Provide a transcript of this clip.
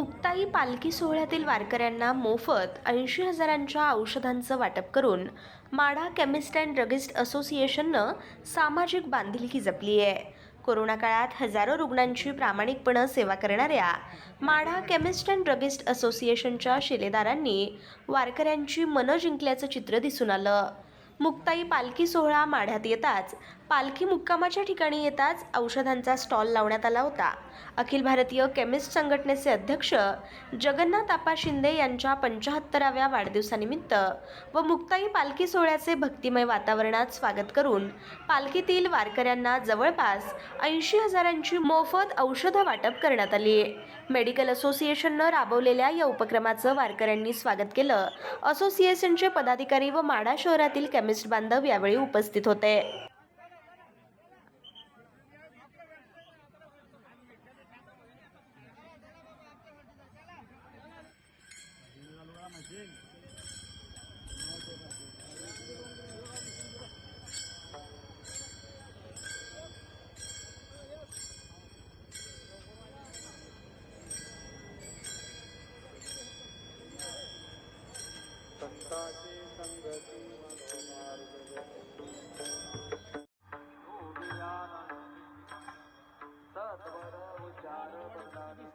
मुक्ताई पालखी सोहळ्यातील वारकऱ्यांना मोफत ऐंशी हजारांच्या औषधांचं वाटप करून माढा केमिस्ट अँड ड्रगिस्ट असोसिएशननं सामाजिक बांधिलकी जपली आहे. कोरोना काळात हजारो रुग्णांची प्रामाणिकपणं सेवा करणाऱ्या माढा केमिस्ट अँड ड्रगिस्ट असोसिएशनच्या शिलेदारांनी वारकऱ्यांची मनं जिंकल्याचं चित्र दिसून आलं. मुक्ताई पालखी सोहळा माढ्यात येताच. पालखी मुक्कामाच्या ठिकाणी येताच औषधांचा स्टॉल लावण्यात आला होता. अखिल भारतीय केमिस्ट संघटनेचे अध्यक्ष जगन्नाथ आपा शिंदे यांच्या पंचाहत्तराव्या वाढदिवसानिमित्त व मुक्ताई पालखी सोहळ्याचे भक्तिमय वातावरणात स्वागत करून पालखीतील वारकऱ्यांना जवळपास ऐंशी हजारांची मोफत औषधं वाटप करण्यात आली. मेडिकल असोसिएशननं राबवलेल्या या उपक्रमाचं वारकऱ्यांनी स्वागत केलं. असोसिएशनचे पदाधिकारी व माढा शहरातील केमिस्ट बांधव यावेळी उपस्थित होते. संताची संगती ದಾರ ಬದಾರಿ